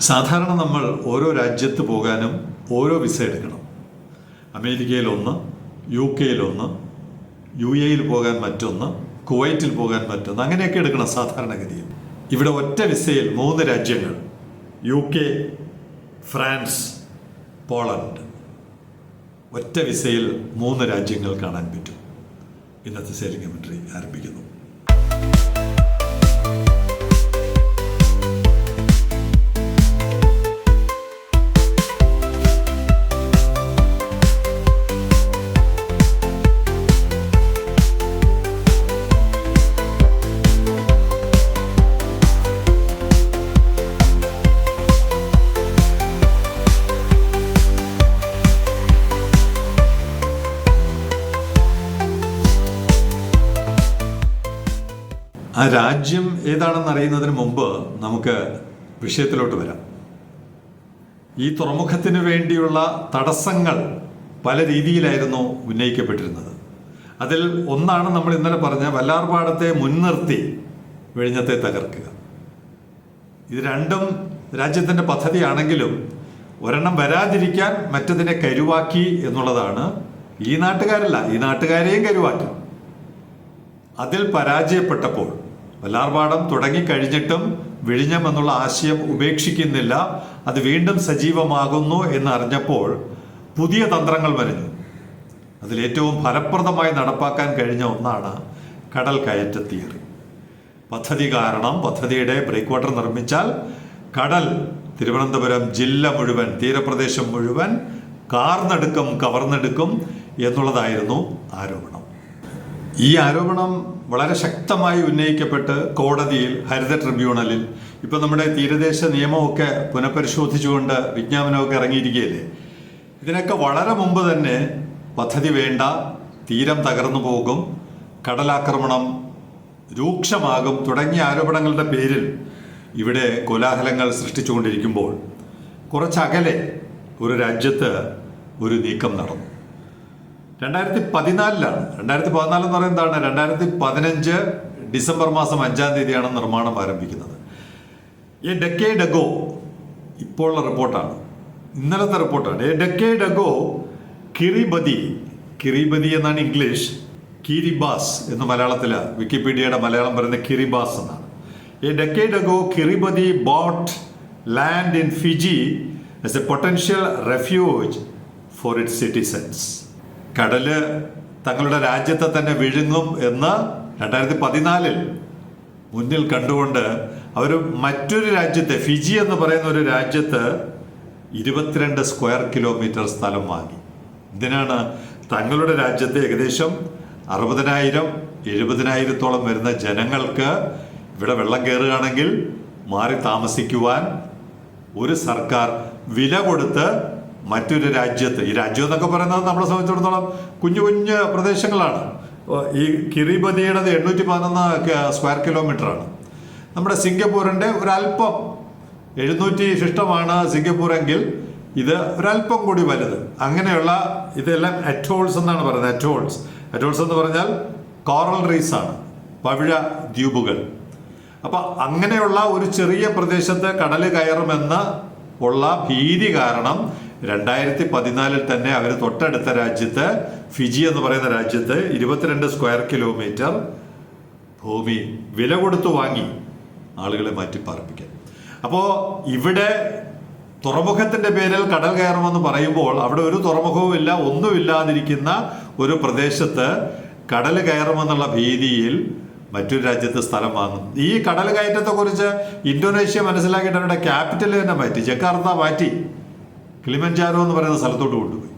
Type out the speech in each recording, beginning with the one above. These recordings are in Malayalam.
സാധാരണ നമ്മൾ ഓരോ രാജ്യത്ത് പോകാനും ഓരോ വിസ എടുക്കണം. അമേരിക്കയിൽ ഒന്ന് യു കെയിൽ ഒന്ന് യു എയിൽ പോകാൻ മറ്റൊന്ന് കുവൈറ്റിൽ പോകാൻ മറ്റൊന്ന് അങ്ങനെയൊക്കെ എടുക്കണം സാധാരണഗതിയിൽ. ഇവിടെ ഒറ്റ വിസയിൽ മൂന്ന് രാജ്യങ്ങൾ യു കെ ഫ്രാൻസ് പോളണ്ട്. ഒറ്റ വിസയിൽ മൂന്ന് രാജ്യങ്ങൾ കാണാൻ പറ്റും. ഇന്നത്തെ സെയിലിംഗ് കമൻട്രി ആരംഭിക്കുന്നു. ആ രാജ്യം ഏതാണെന്ന് അറിയുന്നതിന് മുമ്പ് നമുക്ക് വിഷയത്തിലോട്ട് വരാം. ഈ തുറമുഖത്തിന് വേണ്ടിയുള്ള തടസ്സങ്ങൾ പല രീതിയിലായിരുന്നു ഉന്നയിക്കപ്പെട്ടിരുന്നത്. അതിൽ ഒന്നാണ് നമ്മൾ ഇന്നലെ പറഞ്ഞ വല്ലാർപാടത്തെ മുൻനിർത്തി വിഴിഞ്ഞത്തെ തകർക്കുക. ഇത് രണ്ടും രാജ്യത്തിന്റെ പദ്ധതിയാണെങ്കിലും ഒരെണ്ണം വരാതിരിക്കാൻ മറ്റതിനെ കരുവാക്കി എന്നുള്ളതാണ് ഈ നാട്ടുകാരല്ല ഈ നാട്ടുകാരെയും കരുവാക്കി. അതിൽ പരാജയപ്പെട്ടപ്പോൾ വല്ലാർപാടം തുടങ്ങിക്കഴിഞ്ഞിട്ടും വിഴിഞ്ഞം എന്നുള്ള ആശയം ഉപേക്ഷിക്കുന്നില്ല. അത് വീണ്ടും സജീവമാകുന്നു എന്നറിഞ്ഞപ്പോൾ പുതിയ തന്ത്രങ്ങൾ വരഞ്ഞു. അതിലേറ്റവും ഫലപ്രദമായി നടപ്പാക്കാൻ കഴിഞ്ഞ ഒന്നാണ് കടൽ കയറ്റ തിയറി പദ്ധതി കാരണം പദ്ധതിയുടെ ബ്രേക്ക് വാട്ടർ നിർമ്മിച്ചാൽ കടൽ തിരുവനന്തപുരം ജില്ല മുഴുവൻ തീരപ്രദേശം മുഴുവൻ കാർന്നെടുക്കും കവർന്നെടുക്കും എന്നുള്ളതായിരുന്നു ആരോപണം. ഈ ആരോപണം വളരെ ശക്തമായി ഉന്നയിക്കപ്പെട്ട് കോടതിയിൽ ഹരിത ട്രിബ്യൂണലിൽ ഇപ്പം നമ്മുടെ തീരദേശ നിയമമൊക്കെ പുനഃപരിശോധിച്ചുകൊണ്ട് വിജ്ഞാപനമൊക്കെ ഇറങ്ങിയിരിക്കുകയല്ലേ? ഇതിനൊക്കെ വളരെ മുമ്പ് തന്നെ പദ്ധതി വേണ്ട തീരം തകർന്നു പോകും കടലാക്രമണം രൂക്ഷമാകും തുടങ്ങിയ ആരോപണങ്ങളുടെ പേരിൽ ഇവിടെ കോലാഹലങ്ങൾ സൃഷ്ടിച്ചുകൊണ്ടിരിക്കുമ്പോൾ കുറച്ചകലെ ഒരു രാജ്യത്ത് ഒരു നീക്കം നടന്നു. രണ്ടായിരത്തി പതിനാലിലാണ് രണ്ടായിരത്തി പതിനാല് എന്ന് പറയുന്നത് എന്താണ്? രണ്ടായിരത്തി പതിനഞ്ച് ഡിസംബർ മാസം അഞ്ചാം തീയതിയാണ് നിർമ്മാണം ആരംഭിക്കുന്നത്. എ ഡെക്കേഡ് അഗോ ഇപ്പോഴുള്ള റിപ്പോർട്ടാണ്. ഇന്നലത്തെ റിപ്പോർട്ടാണ്. A decade ago Kiribati Kiribati എന്നാണ് ഇംഗ്ലീഷ് കിരിബാസ് എന്ന് മലയാളത്തിൽ വിക്കിപീഡിയയുടെ മലയാളം പറയുന്ന കിരിബാസ് എന്നാണ്. A decade ago Kiribati bought land in Fiji as a potential refuge for its citizens. കടൽ തങ്ങളുടെ രാജ്യത്തെ തന്നെ വിഴുങ്ങും എന്ന് രണ്ടായിരത്തി പതിനാലിൽ മുന്നിൽ കണ്ടുകൊണ്ട് അവർ മറ്റൊരു രാജ്യത്തെ ഫിജി എന്ന് പറയുന്ന ഒരു രാജ്യത്ത് ഇരുപത്തിരണ്ട് സ്ക്വയർ കിലോമീറ്റർ സ്ഥലം വാങ്ങി. ഇതിനാണ് തങ്ങളുടെ രാജ്യത്തെ ഏകദേശം അറുപതിനായിരം എഴുപതിനായിരത്തോളം വരുന്ന ജനങ്ങൾക്ക് ഇവിടെ വെള്ളം കയറുകയാണെങ്കിൽ മാറി താമസിക്കുവാൻ ഒരു സർക്കാർ വില കൊടുത്ത് മറ്റൊരു രാജ്യത്ത് ഈ രാജ്യം എന്നൊക്കെ പറയുന്നത് നമ്മളെ സംബന്ധിച്ചിടത്തോളം കുഞ്ഞു കുഞ്ഞു പ്രദേശങ്ങളാണ്. ഈ കിറിബതിയുടേത് എണ്ണൂറ്റി പതിനൊന്ന് സ്ക്വയർ കിലോമീറ്റർ ആണ് നമ്മുടെ സിംഗപ്പൂരിന്റെ ഒരല്പം എഴുന്നൂറ്റി ശിഷ്ടമാണ് സിംഗപ്പൂർ എങ്കിൽ ഇത് ഒരല്പം കൂടി വലുത്. അങ്ങനെയുള്ള ഇതെല്ലാം അറ്റോൾസ് എന്നാണ് പറയുന്നത് അറ്റോൾസ്. അറ്റോൾസ് എന്ന് പറഞ്ഞാൽ കോറൽ റീസ് ആണ് പവിഴ ദ്വീപുകൾ. അപ്പൊ അങ്ങനെയുള്ള ഒരു ചെറിയ പ്രദേശത്ത് കടൽ കയറുമെന്ന് ഉള്ള ഭീതി കാരണം രണ്ടായിരത്തി പതിനാലിൽ തന്നെ അവർ തൊട്ടടുത്ത രാജ്യത്ത് ഫിജി എന്ന് പറയുന്ന രാജ്യത്ത് ഇരുപത്തിരണ്ട് സ്ക്വയർ കിലോമീറ്റർ ഭൂമി വില കൊടുത്തു വാങ്ങി ആളുകളെ മാറ്റി പാർപ്പിക്കാൻ. അപ്പോൾ ഇവിടെ തുറമുഖത്തിന്റെ പേരിൽ കടൽ കയറുമെന്ന് പറയുമ്പോൾ അവിടെ ഒരു തുറമുഖവും ഇല്ല ഒന്നുമില്ലാതിരിക്കുന്ന ഒരു പ്രദേശത്ത് കടൽ കയറുമെന്നുള്ള ഭീതിയിൽ മറ്റൊരു രാജ്യത്ത് സ്ഥലം വാങ്ങും. ഈ കടൽ കയറ്റത്തെക്കുറിച്ച് ഇന്തോനേഷ്യ മനസ്സിലാക്കിയിട്ട് അവരുടെ ക്യാപിറ്റൽ തന്നെ മാറ്റി ജക്കാർത്ത മാറ്റി. കിളിമഞ്ചാരോ എന്ന് പറയുന്ന സ്ഥലത്തോട്ട് കൊണ്ടുപോയി.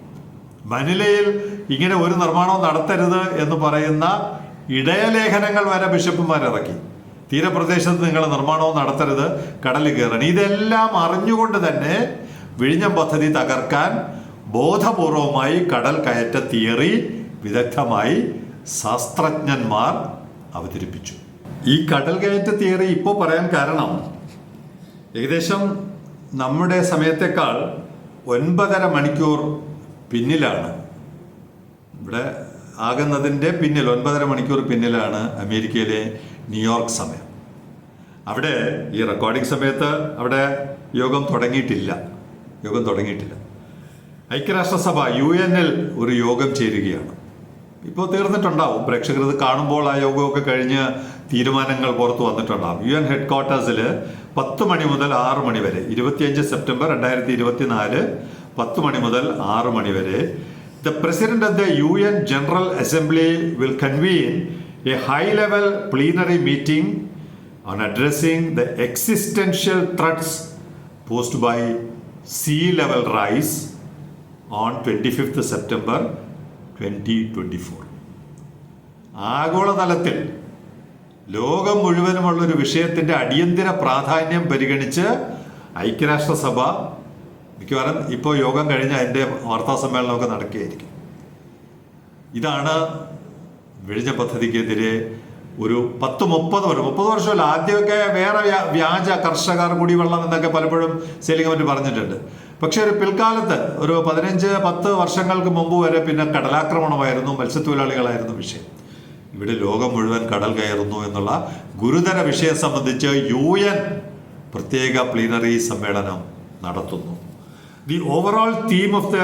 മനിലയിൽ ഇങ്ങനെ ഒരു നിർമ്മാണവും നടത്തരുത് എന്ന് പറയുന്ന ഇടയലേഖനങ്ങൾ വരെ ബിഷപ്പുമാർ ഇറക്കി. തീരപ്രദേശത്ത് നിങ്ങൾ നിർമ്മാണവും നടത്തരുത് കടലിൽ കയറണം. ഇതെല്ലാം അറിഞ്ഞുകൊണ്ട് തന്നെ വിഴിഞ്ഞം പദ്ധതി തകർക്കാൻ ബോധപൂർവമായി കടൽ കയറ്റ തിയറി വിദഗ്ധമായി ശാസ്ത്രജ്ഞന്മാർ അവതരിപ്പിച്ചു. ഈ കടൽ കയറ്റ തിയറി ഇപ്പോൾ പറയാൻ കാരണം ഏകദേശം നമ്മുടെ സമയത്തേക്കാൾ ഒൻപതര മണിക്കൂർ പിന്നിലാണ്. ഇവിടെ ആകുന്നതിന്റെ പിന്നിൽ ഒൻപതര മണിക്കൂർ പിന്നിലാണ് അമേരിക്കയിലെ ന്യൂയോർക്ക് സമയം. അവിടെ ഈ റെക്കോർഡിംഗ് സമയത്ത് അവിടെ യോഗം തുടങ്ങിയിട്ടില്ല. യോഗം തുടങ്ങിയിട്ടില്ല. ഐക്യരാഷ്ട്രസഭ യു എൻ എൽ ഒരു യോഗം ചേരുകയാണ്. ഇപ്പോൾ തീർന്നിട്ടുണ്ടാവും. പ്രേക്ഷകർ ഇത് കാണുമ്പോൾ ആ യോഗമൊക്കെ കഴിഞ്ഞ് തീരുമാനങ്ങൾ പുറത്തു വന്നിട്ടുണ്ടാവും. യു എൻ ഹെഡ് ക്വാർട്ടേഴ്സിൽ പത്ത് മണി മുതൽ ആറ് മണി വരെ ഇരുപത്തിയഞ്ച് സെപ്റ്റംബർ രണ്ടായിരത്തി ഇരുപത്തിനാല് പത്ത് മണി മുതൽ ആറ് മണി വരെ the president of the U N general assembly will convene a high level plenary meeting on addressing the existential threats posed by sea level rise on 25th September 2024. ആഗോളതലത്തിൽ ലോകം മുഴുവനുമുള്ള ഒരു വിഷയത്തിന്റെ അടിയന്തര പ്രാധാന്യം പരിഗണിച്ച് ഐക്യരാഷ്ട്രസഭ മിക്കവാറും ഇപ്പോൾ യോഗം കഴിഞ്ഞ് അതിന്റെ വാർത്താ സമ്മേളനമൊക്കെ നടക്കുകയായിരിക്കും. ഇതാണ് വിഴിഞ്ഞ പദ്ധതിക്കെതിരെ ഒരു പത്ത് മുപ്പത് വർഷം മുപ്പത് വർഷമല്ല ആദ്യമൊക്കെ വേറെ വ്യാ- വ്യാജ കർഷകർ കുടിവെള്ളം എന്നൊക്കെ പലപ്പോഴും സേലിംഗ് കമ്മിറ്റി പറഞ്ഞിട്ടുണ്ട്. പക്ഷെ ഒരു പിൽക്കാലത്ത് ഒരു പതിനഞ്ച് പത്ത് വർഷങ്ങൾക്ക് മുമ്പ് വരെ പിന്നെ കടലാക്രമണമായിരുന്നു മത്സ്യത്തൊഴിലാളികളായിരുന്നു വിഷയം. ഇവിടെ ലോകം മുഴുവൻ കടൽ കയറുന്നു എന്നുള്ള ഗുരുതര വിഷയം സംബന്ധിച്ച് യു എൻ പ്രത്യേക പ്ലീനറി സമ്മേളനം നടത്തുന്നു. The overall theme of the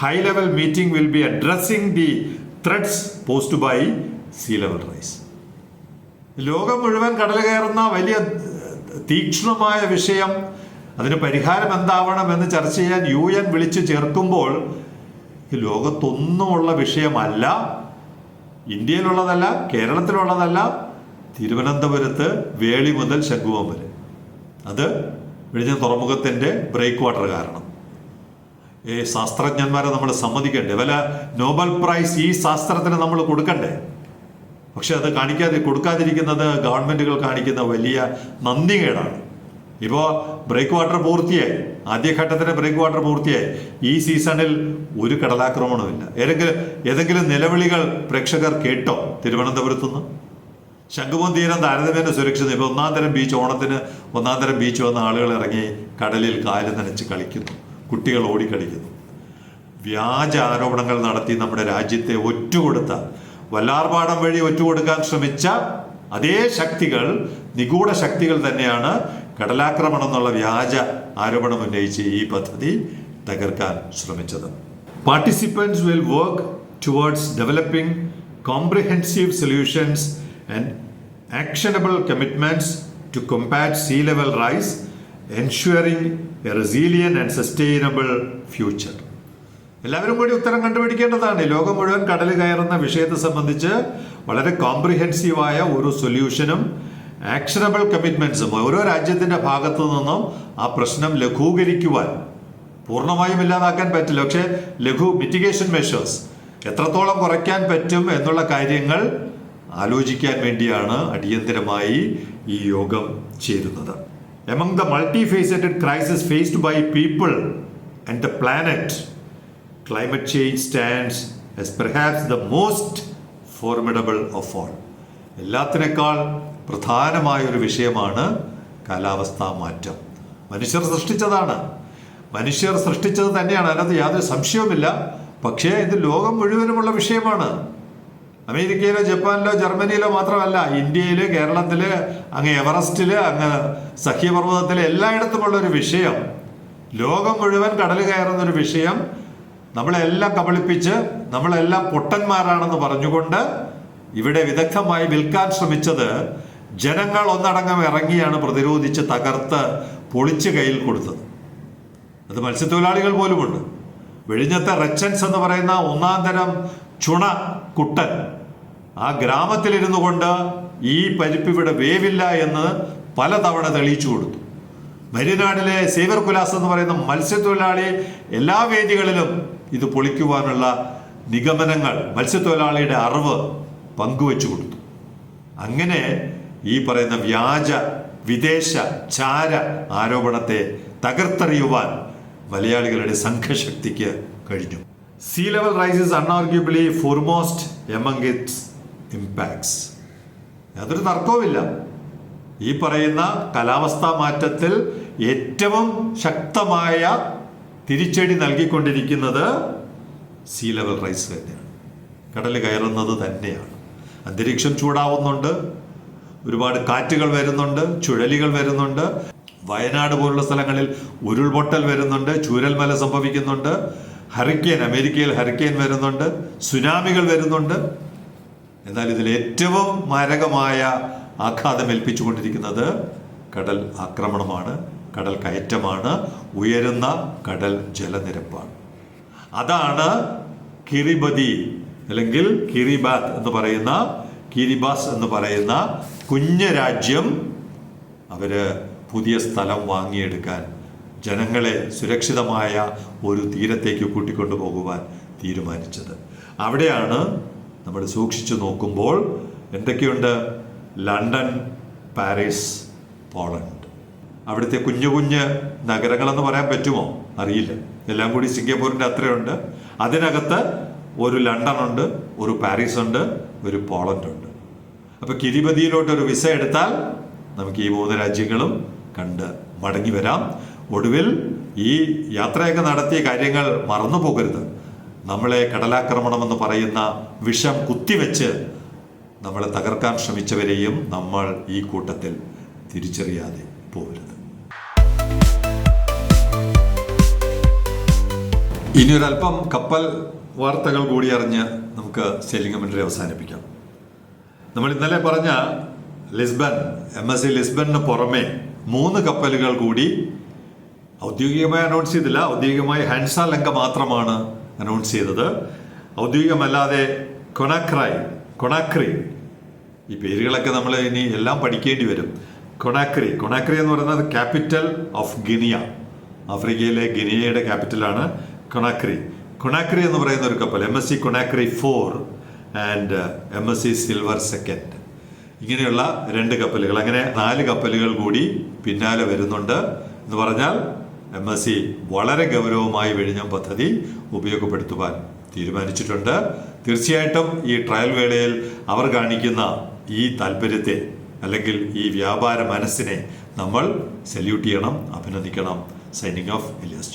high level meeting will be addressing the threats posed by sea level rise ലോകം മുഴുവൻ കടൽ കയറുന്ന വലിയ തീക്ഷണമായ വിഷയം അതിന് പരിഹാരം എന്താവണം എന്ന് ചർച്ച ചെയ്യാൻ യു എൻ വിളിച്ചു ചേർക്കുമ്പോൾ ലോകത്തൊന്നുമുള്ള വിഷയമല്ല. ഇന്ത്യയിലുള്ളതല്ല കേരളത്തിലുള്ളതല്ല തിരുവനന്തപുരത്ത് വേളി മുതൽ ശംഖുവം വരെ. അത് വിഴിഞ്ഞ തുറമുഖത്തിന്റെ ബ്രേക്ക് വാട്ടർ കാരണം. ഈ ശാസ്ത്രജ്ഞന്മാരെ നമ്മൾ സമ്മതിക്കണ്ടേ? വല്ല നോബൽ പ്രൈസ് ഈ ശാസ്ത്രത്തിന് നമ്മൾ കൊടുക്കണ്ടേ? പക്ഷെ അത് കാണിക്കാതെ കൊടുക്കാതിരിക്കുന്നത് ഗവൺമെന്റുകൾ കാണിക്കുന്ന വലിയ നന്ദികേടാണ് ഇപ്പോൾ ബ്രേക്ക് വാട്ടർ പൂർത്തിയായി. ആദ്യഘട്ടത്തിലെ ബ്രേക്ക് വാട്ടർ പൂർത്തിയായി. ഈ സീസണിൽ ഒരു കടലാക്രമണമില്ല ഏതെങ്കിലും ഏതെങ്കിലും നിലവിളികൾ പ്രേക്ഷകർ കേട്ടോ? തിരുവനന്തപുരത്തുനിന്ന്? ശംഖുമം തീരം താരതമ്യേന സുരക്ഷിതം. ഇപ്പോൾ ഒന്നാം തരം ബീച്ച് ഓണത്തിന് ഒന്നാം തരം ബീച്ച് വന്ന ആളുകൾ ഇറങ്ങി കടലിൽ കാൽ നനച്ച് കളിക്കുന്നു. കുട്ടികൾ ഓടിക്കളിക്കുന്നു. വ്യാജ ആരോപണങ്ങൾ നടത്തി നമ്മുടെ രാജ്യത്തെ ഒറ്റുകൊടുത്ത വല്ലാർപാടം വഴി ഒറ്റുകൊടുക്കാൻ ശ്രമിച്ച അതേ ശക്തികൾ നിഗൂഢ ശക്തികൾ തന്നെയാണ് കടലാക്രമണം എന്നുള്ള വ്യാജ ആരോപണം ഉന്നയിച്ച് ഈ പദ്ധതി തകർക്കാൻ ശ്രമിച്ചത്. Participants will work towards developing comprehensive solutions and actionable commitments to combat sea level rise ensuring a resilient and sustainable future എല്ലാവരും കൂടി ഉത്തരം കണ്ടുപിടിക്കേണ്ടതാണ്. ലോകം മുഴുവൻ കടൽ കയറുന്ന വിഷയത്തെ സംബന്ധിച്ച് വളരെ കോംപ്രിഹെൻസീവായ ഒരു സൊല്യൂഷനും ആക്ഷനബിൾ കമ്മിറ്റ്മെന്റ്സും ഓരോ രാജ്യത്തിന്റെ ഭാഗത്തു നിന്നും ആ പ്രശ്നം ലഘൂകരിക്കുവാൻ പൂർണമായും ഇല്ലാതാക്കാൻ പറ്റില്ല. പക്ഷേ ലഘു മിറ്റിഗേഷൻ മെഷേഴ്സ് എത്രത്തോളം കുറയ്ക്കാൻ പറ്റും എന്നുള്ള കാര്യങ്ങൾ ആലോചിക്കാൻ വേണ്ടിയാണ് അടിയന്തരമായി ഈ യോഗം ചേരുന്നത്. Among the multifaceted crisis faced by people and the planet climate change stands as perhaps the most formidable of all എല്ലാത്തിനേക്കാൾ പ്രധാനമായ ഒരു വിഷയമാണ് കാലാവസ്ഥാ മാറ്റം. മനുഷ്യർ സൃഷ്ടിച്ചതാണ്. മനുഷ്യർ സൃഷ്ടിച്ചത് തന്നെയാണ്. അതിനകത്ത് യാതൊരു സംശയവുമില്ല. പക്ഷേ ഇത് ലോകം മുഴുവനുമുള്ള വിഷയമാണ്. അമേരിക്കയിലോ ജപ്പാനിലോ ജർമ്മനിയിലോ മാത്രമല്ല ഇന്ത്യയിൽ കേരളത്തിൽ അങ്ങ് എവറസ്റ്റിൽ അങ്ങ് സഖ്യപർവതത്തിൽ എല്ലായിടത്തുമുള്ള ഒരു വിഷയം. ലോകം മുഴുവൻ കടൽ കയറുന്ന ഒരു വിഷയം. നമ്മളെല്ലാം കബളിപ്പിച്ച് നമ്മളെല്ലാം പൊട്ടന്മാരാണെന്ന് പറഞ്ഞുകൊണ്ട് ഇവിടെ വിദഗ്ധമായി വിൽക്കാൻ ശ്രമിച്ചത് ജനങ്ങൾ ഒന്നടങ്കം ഇറങ്ങിയാണ് പ്രതിരോധിച്ച് തകർത്ത് പൊളിച്ച് കയ്യിൽ കൊടുത്തത്. അത് മത്സ്യത്തൊഴിലാളികൾ പോലുമുണ്ട്. വെഴിഞ്ഞത്തെ റച്ചൻസ് എന്ന് പറയുന്ന ഒന്നാം തരം ചുണ കുട്ടൻ ആ ഗ്രാമത്തിലിരുന്നു കൊണ്ട് ഈ പരിപ്പ് ഇവിടെ വേവില്ല എന്ന് പലതവണ തെളിയിച്ചു കൊടുത്തു. മരിനാടിലെ സേവർ കുലാസ് എന്ന് പറയുന്ന മത്സ്യത്തൊഴിലാളി എല്ലാ വേദികളിലും ഇത് പൊളിക്കുവാനുള്ള നിഗമനങ്ങൾ മത്സ്യത്തൊഴിലാളിയുടെ അറിവ് പങ്കുവെച്ചു കൊടുത്തു. അങ്ങനെ ഈ പറയുന്ന വ്യാജ വിദേശ ചാര ആരോപണത്തെ തകർത്തെറിയുവാൻ മലയാളികളുടെ സംഘശക്തിക്ക് കഴിഞ്ഞു. Sea level rises unarguably foremost among its impacts യാതൊരു തർക്കവുമില്ല. ഈ പറയുന്ന കാലാവസ്ഥാ മാറ്റത്തിൽ ഏറ്റവും ശക്തമായ തിരിച്ചടി നൽകിക്കൊണ്ടിരിക്കുന്നത് സീ ലെവൽ റൈസ് തന്നെയാണ്. കടൽ കയറുന്നത് തന്നെയാണ്. അന്തരീക്ഷം ചൂടാവുന്നുണ്ട്. ഒരുപാട് കാറ്റുകൾ വരുന്നുണ്ട് ചുഴലികൾ വരുന്നുണ്ട് വയനാട് പോലുള്ള സ്ഥലങ്ങളിൽ ഉരുൾപൊട്ടൽ വരുന്നുണ്ട് ചൂരൽമല സംഭവിക്കുന്നുണ്ട് ഹറിക്കെയിൻ അമേരിക്കയിൽ ഹറിക്കെയിൻ വരുന്നുണ്ട് സുനാമികൾ വരുന്നുണ്ട്. എന്നാൽ ഇതിൽ ഏറ്റവും മാരകമായ ആഘാതം ഏൽപ്പിച്ചുകൊണ്ടിരിക്കുന്നത് കടൽ ആക്രമണമാണ് കടൽ കയറ്റമാണ് ഉയരുന്ന കടൽ ജലനിരപ്പാണ്. അതാണ് കിരിബതി അല്ലെങ്കിൽ കിരിബാത്ത് എന്ന് പറയുന്ന കിരിബാസ് എന്ന് പറയുന്ന കുഞ്ഞ് രാജ്യം അവർ പുതിയ സ്ഥലം വാങ്ങിയെടുക്കാൻ ജനങ്ങളെ സുരക്ഷിതമായ ഒരു തീരത്തേക്ക് കൂട്ടിക്കൊണ്ടു പോകുവാൻ തീരുമാനിച്ചത്. അവിടെയാണ് നമ്മൾ സൂക്ഷിച്ചു നോക്കുമ്പോൾ എന്തൊക്കെയുണ്ട്? London Paris Poland. അവിടുത്തെ കുഞ്ഞു കുഞ്ഞ് നഗരങ്ങളെന്ന് പറയാൻ പറ്റുമോ? അറിയില്ല. എല്ലാം കൂടി സിംഗപ്പൂരിന്റെ അത്രയുണ്ട്. അതിനകത്ത് ഒരു ലണ്ടൻ ഉണ്ട് ഒരു പാരീസ് ഉണ്ട് ഒരു പോളണ്ട് ഉണ്ട് അപ്പോൾ കിരിപതിയിലോട്ട് ഒരു വിസ എടുത്താൽ നമുക്ക് ഈ മൂന്ന് രാജ്യങ്ങളും കണ്ട് മടങ്ങി വരാം. ഒടുവിൽ ഈ യാത്രയൊക്കെ നടത്തിയ കാര്യങ്ങൾ മറന്നു പോകരുത്. നമ്മളെ കടലാക്രമണം എന്ന് പറയുന്ന വിഷം കുത്തിവെച്ച് നമ്മളെ തകർക്കാൻ ശ്രമിച്ചവരെയും നമ്മൾ ഈ കൂട്ടത്തിൽ തിരിച്ചറിയാതെ പോകരുത്. ഇനി ഒരല്പം കപ്പൽ വാർത്തകൾ കൂടി അറിഞ്ഞ് നമുക്ക് സെല്ലിംഗ് മിനിറ്ററി അവസാനിപ്പിക്കാം. നമ്മൾ ഇന്നലെ പറഞ്ഞ ലിസ്ബൺ എം എസ് സി ലിസ്ബണിന് പുറമെ മൂന്ന് കപ്പലുകൾ കൂടി ഔദ്യോഗികമായി അനൗൺസ് ചെയ്തില്ല. ഔദ്യോഗികമായി ഹൻസ ലങ്ക മാത്രമാണ് അനൗൺസ് ചെയ്തത്. ഔദ്യോഗികമല്ലാതെ കൊണാക്രായ് കൊണാക്രി ഈ പേരുകളൊക്കെ നമ്മൾ ഇനി എല്ലാം പഠിക്കേണ്ടി വരും. കൊണാക്രി കൊണാക്രി എന്ന് പറയുന്നത് ക്യാപിറ്റൽ ഓഫ് ഗിനിയ ആഫ്രിക്കയിലെ ഗിനിയയുടെ ക്യാപിറ്റലാണ് കൊണാക്രി. കൊണാക്രി എന്ന് പറയുന്ന ഒരു കപ്പൽ M S C Conakry four and M S C silver second ഇങ്ങനെയുള്ള രണ്ട് കപ്പലുകൾ അങ്ങനെ നാല് കപ്പലുകൾ കൂടി പിന്നാലെ വരുന്നുണ്ട് എന്ന് പറഞ്ഞാൽ എം എസ് സി വളരെ ഗൗരവമായി വിഴിഞ്ഞം പദ്ധതി ഉപയോഗപ്പെടുത്തുവാൻ തീരുമാനിച്ചിട്ടുണ്ട്. തീർച്ചയായിട്ടും ഈ ട്രയൽ വേളയിൽ അവർ കാണിക്കുന്ന ഈ താല്പര്യത്തെ അല്ലെങ്കിൽ ഈ വ്യാപാര മനസ്സിനെ നമ്മൾ സല്യൂട്ട് ചെയ്യണം അഭിനന്ദിക്കണം. Signing off Elias